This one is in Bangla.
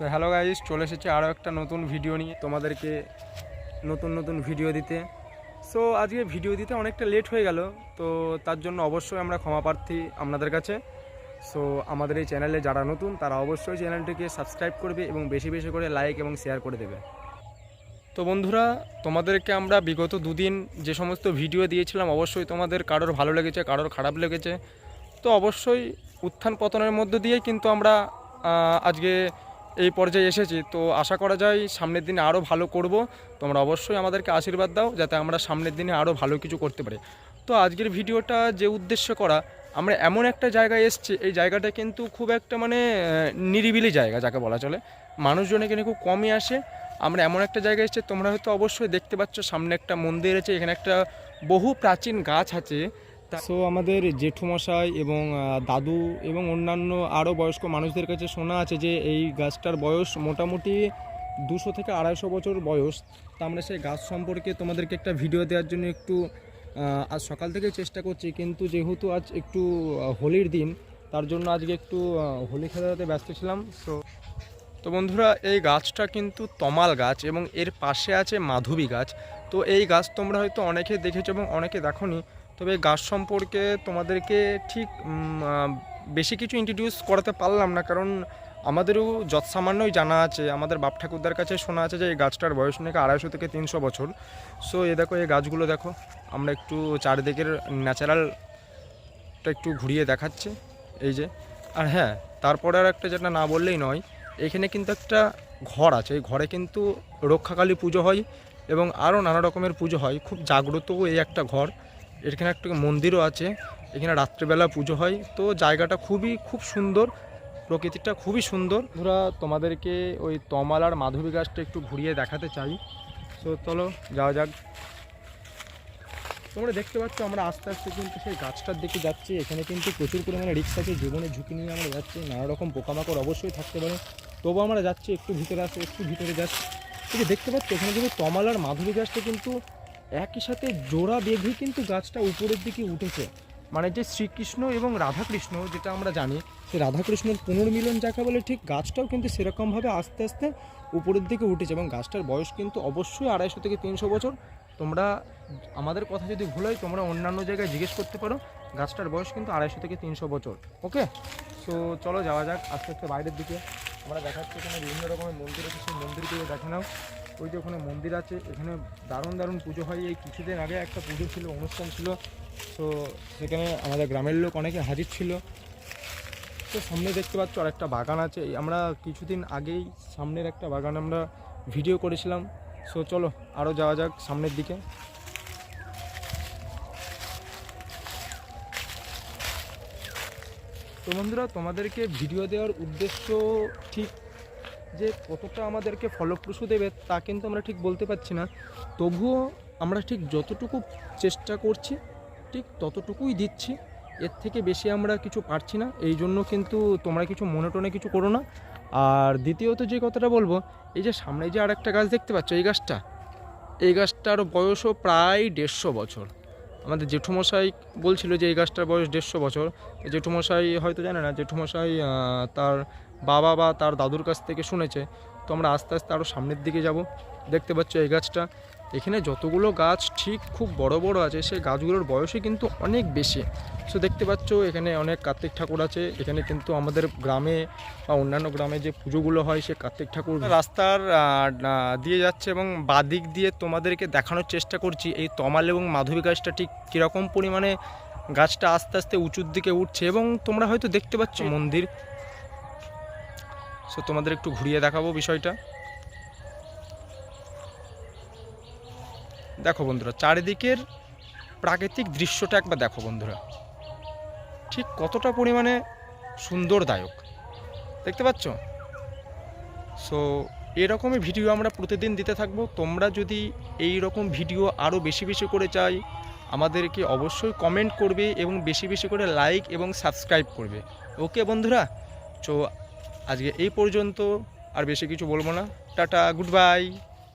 সো হ্যালো গাইজ চলে এসেছি আরও একটা নতুন ভিডিও নিয়ে তোমাদেরকে নতুন নতুন ভিডিও দিতে। সো আজকে ভিডিও দিতে অনেকটা লেট হয়ে গেল, তো তার জন্য অবশ্যই আমরা ক্ষমা প্রার্থী আপনাদের কাছে। সো আমাদের এই চ্যানেলে যারা নতুন, তারা অবশ্যই চ্যানেলটিকে সাবস্ক্রাইব করবে এবং বেশি বেশি করে লাইক এবং শেয়ার করে দেবে। তো বন্ধুরা, তোমাদেরকে আমরা বিগত দুদিন যে সমস্ত ভিডিও দিয়েছিলাম, অবশ্যই তোমাদের কারোর ভালো লেগেছে, কারোর খারাপ লেগেছে। তো অবশ্যই উত্থান পতনের মধ্য দিয়েই কিন্তু আমরা আজকে এই পর্যায়ে এসেছি। তো আশা করা যায় সামনের দিনে আরও ভালো করব। তোমরা অবশ্যই আমাদেরকে আশীর্বাদ দাও যাতে আমরা সামনের দিনে আরও ভালো কিছু করতে পারি। তো আজকের ভিডিওটা যে উদ্দেশ্য করা, আমরা এমন একটা জায়গায় এসেছি, এই জায়গাটা কিন্তু খুব একটা মানে নিরিবিলি জায়গা যাকে বলা চলে। মানুষজন এখানে খুব কমই আসে। আমরা এমন একটা জায়গায় এসেছি, তোমরা হয়তো অবশ্যই দেখতে পাচ্ছ সামনে একটা মন্দির আছে, এখানে একটা বহু প্রাচীন গাছ আছে। সো আমাদের জেঠুমশাই এবং দাদু এবং অন্যান্য আরও বয়স্ক মানুষদের কাছে শোনা আছে যে এই গাছটার বয়স মোটামুটি দুশো থেকে আড়াইশো বছর বয়স। তা আমরা সেই গাছ সম্পর্কে তোমাদেরকে একটা ভিডিও দেওয়ার জন্য একটু আজ সকাল থেকে চেষ্টা করছি। কিন্তু যেহেতু আজ একটু হোলির দিন, তার জন্য আজকে একটু হোলি খেলাতে ব্যস্ত ছিলাম। সো তো বন্ধুরা, এই গাছটা কিন্তু তমাল গাছ এবং এর পাশে আছে মাধবী গাছ। তো এই গাছ তোমরা হয়তো অনেকে দেখেছ এবং অনেকে দেখোনি। তবে গাছ সম্পর্কে তোমাদেরকে ঠিক বেশি কিছু ইন্ট্রোডিউস করাতে পারলাম না, কারণ আমাদেরও যৎসামান্যই জানা আছে। আমাদের বাপ ঠাকুরদার কাছে শোনা আছে যে এই গাছটার বয়স নাকি আড়াইশো থেকে তিনশো বছর। সো এ দেখো, এই গাছগুলো দেখো, আমরা একটু চারিদিকের ন্যাচারালটা একটু ঘুরিয়ে দেখাচ্ছি, এই যে। আর হ্যাঁ তারপরে আর একটা যেটা না বললেই নয়, এখানে কিন্তু একটা ঘর আছে। এই ঘরে কিন্তু রক্ষাকালী পুজো হয় এবং আরও নানা রকমের পুজো হয়। খুব জাগ্রত এই একটা ঘর। এখানে একটা মন্দিরও আছে, এখানে রাত্রিবেলা পুজো হয়। তো জায়গাটা খুবই, খুব সুন্দর, প্রকৃতিটা খুবই সুন্দর। ধরা তোমাদেরকে ওই তমাল আর মাধবী গাছটা একটু ঘুরিয়ে দেখাতে চাই। তো চলো, যাওয়া যাক। তোমরা দেখতে পাচ্ছ, আমরা আস্তে আস্তে কিন্তু সেই গাছটার দিকে যাচ্ছি। এখানে কিন্তু প্রচুর পরিমাণে রিক্স আছে জীবনের ঝুঁকি নিয়ে আমরা যাচ্ছি। নানা রকম পোকামাকড় অবশ্যই থাকতে পারে। তবু আমরা যাচ্ছি একটু ভিতরে আসছি একটু ভিতরে যাচ্ছি। যে দেখতে পাচ্ছ, এখানে কিন্তু তমাল আর মাধুরী গাছটা কিন্তু একই সাথে জোড়া বেঁধে কিন্তু গাছটা উপরের দিকে উঠেছে। মানে যে শ্রীকৃষ্ণ এবং রাধাকৃষ্ণ, যেটা আমরা জানি সেই রাধাকৃষ্ণের পুনর্মিলন যাকে বলে, ঠিক গাছটাও কিন্তু সেরকমভাবে আস্তে আস্তে উপরের দিকে উঠেছে এবং গাছটার বয়স কিন্তু অবশ্যই আড়াইশো থেকে তিনশো বছর। তোমরা, আমাদের কথা যদি ভুল হয়, তোমরা অন্যান্য জায়গায় জিজ্ঞেস করতে পারো, গাছটার বয়স কিন্তু আড়াইশো থেকে তিনশো বছর, ওকে? সো চলো যাওয়া যাক আস্তে আস্তে বাইরের দিকে। আমরা দেখাচ্ছি এখানে বিভিন্ন রকমের মন্দির আছে, সেই মন্দিরগুলো দেখে নাও। ওই যে ওখানে মন্দির আছে, এখানে দারুণ দারুণ পুজো হয়। এই কিছুদিন আগে একটা পুজো ছিল, অনুষ্ঠান ছিল। তো সেখানে আমাদের গ্রামের লোক অনেকে হাজির ছিল। তো সামনে দেখতে পাচ্ছ আর একটা বাগান আছে। আমরা কিছুদিন আগেই সামনের একটা বাগান আমরা ভিডিও করেছিলাম। সো চলো আরও যাওয়া যাক সামনের দিকে। তো বন্ধুরা, তোমাদেরকে ভিডিও দেওয়ার উদ্দেশ্য ঠিক যে কতটা আমাদেরকে ফলপ্রসূ দেবে তা কিন্তু আমরা ঠিক বলতে পারছি না। তবুও আমরা ঠিক যতটুকু চেষ্টা করছি, ঠিক ততটুকুই দিচ্ছি। এর থেকে বেশি আমরা কিছু পারছি না। এই জন্য কিন্তু তোমরা কিছু মনে টনে কিছু করো না। আর দ্বিতীয়ত যে কথাটা বলব, এই যে সামনে যে আর একটা গাছ দেখতে পাচ্ছ, এই গাছটা, এই গাছটার বয়সও প্রায় দেড়শো বছর। আমাদের জেঠুমশাই বলছিল যে এই গাছটার বয়স দেড়শো বছর। জেঠুমশাই হয়তো জানে না, জেঠুমশাই তার বাবা বা তার দাদুর কাছ থেকে শুনেছে। তো আমরা আস্তে আস্তে আরও সামনের দিকে যাব। দেখতে পাচ্ছ এই গাছটা। এখানে যতগুলো গাছ ঠিক খুব বড় বড় আছে, সেই গাছগুলোর বয়সই কিন্তু অনেক বেশি। সো দেখতে পাচ্ছ এখানে অনেক কার্তিক ঠাকুর আছে। এখানে কিন্তু আমাদের গ্রামে বা অন্যান্য গ্রামে যে পুজোগুলো হয়, সে কার্তিক ঠাকুর রাস্তার দিয়ে যাচ্ছে এবং বাদিক দিয়ে তোমাদেরকে দেখানোর চেষ্টা করছি। এই তমাল এবং মাধবী গাছটা ঠিক কীরকম পরিমাণে গাছটা আস্তে আস্তে উঁচুর দিকে উঠছে এবং তোমরা হয়তো দেখতে পাচ্ছ মন্দির। সো তোমাদের একটু ঘুরিয়ে দেখাবো বিষয়টা। দেখো বন্ধুরা, চারিদিকের প্রাকৃতিক দৃশ্যটা একবার দেখো বন্ধুরা। ঠিক কতটা পরিমাণে সুন্দরদায়ক, দেখতে পাচ্ছ? সো এরকমই ভিডিও আমরা প্রতিদিন দিতে থাকব। তোমরা যদি এই রকম ভিডিও আরও বেশি বেশি করে চাই, আমাদেরকে অবশ্যই কমেন্ট করবে এবং বেশি বেশি করে লাইক এবং সাবস্ক্রাইব করবে। ওকে বন্ধুরা? তো আজকে এই পর্যন্ত আর বেশি কিছু বলব না। Tata good bye